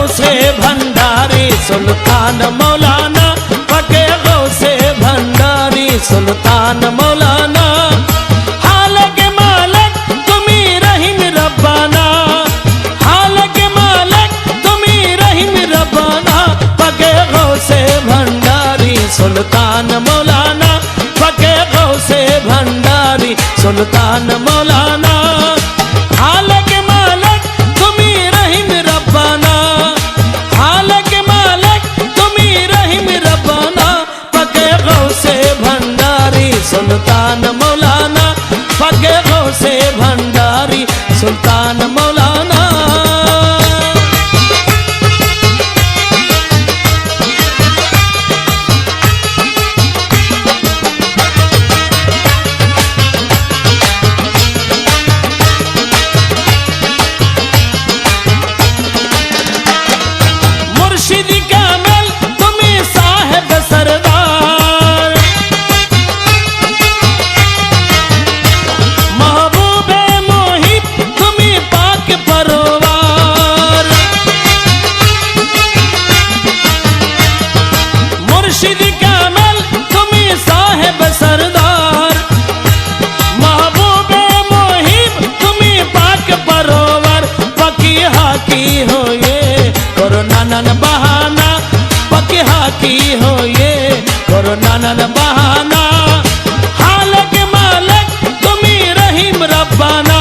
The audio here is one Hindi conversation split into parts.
गौ से भंडारी सुल्तान मौलाना पके गौ से भंडारी सुल्तान मौलाना। हाल के मालक तुम्ही रहीम रब्बाना हाल के मालक तुम्ही रहीम रब्बाना पके गौ से भंडारी सुल्तान मौलाना पके गौ से भंडारी सुल्तान से भंडारी करो बहाना। हाल के मालक, तुम्ही रहीम रब्बाना।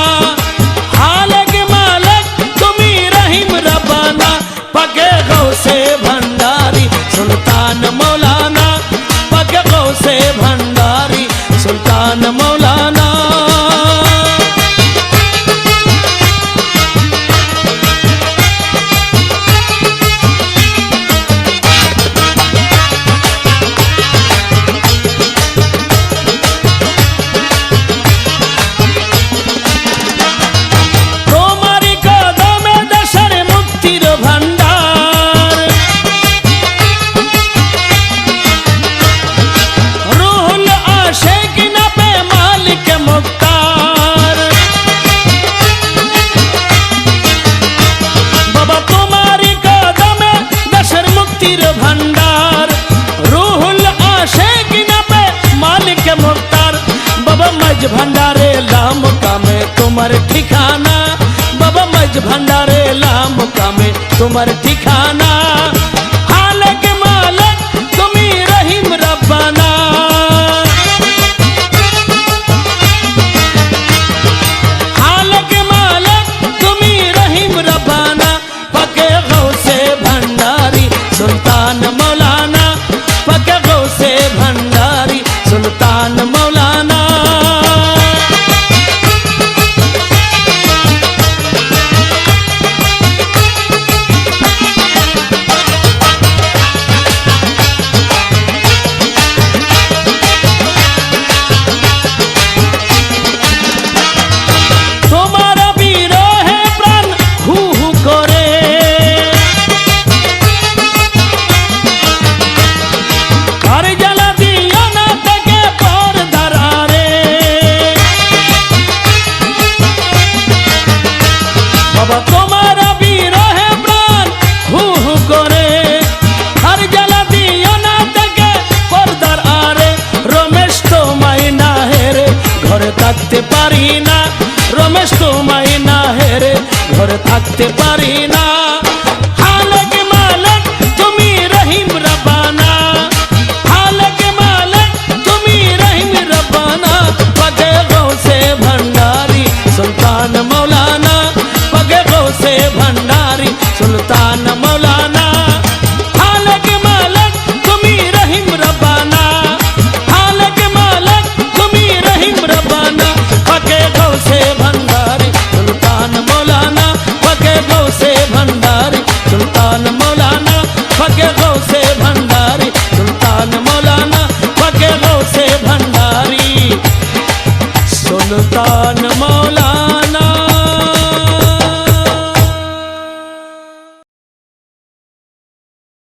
हाल के मालक, तुम्ही रहीम रब्बाना। पके गौ से भंडारी, सुल्तान मौलाना मज भंडारे लाम कामे तुम्हारे ठिकाना। बाबा मज भंडारे लाम कामे तुम्हारे ठिकाना। বাবা, তোমার বিরহে প্রাণ। হু হু করে আর জ্বালা দিও না থেকে পর্দার আরে রমেশ তোমায় না হেরে ঘরে থাকতে পারি না, রমেশ তোমায় না হেরে ঘরে থাকতে পারি না da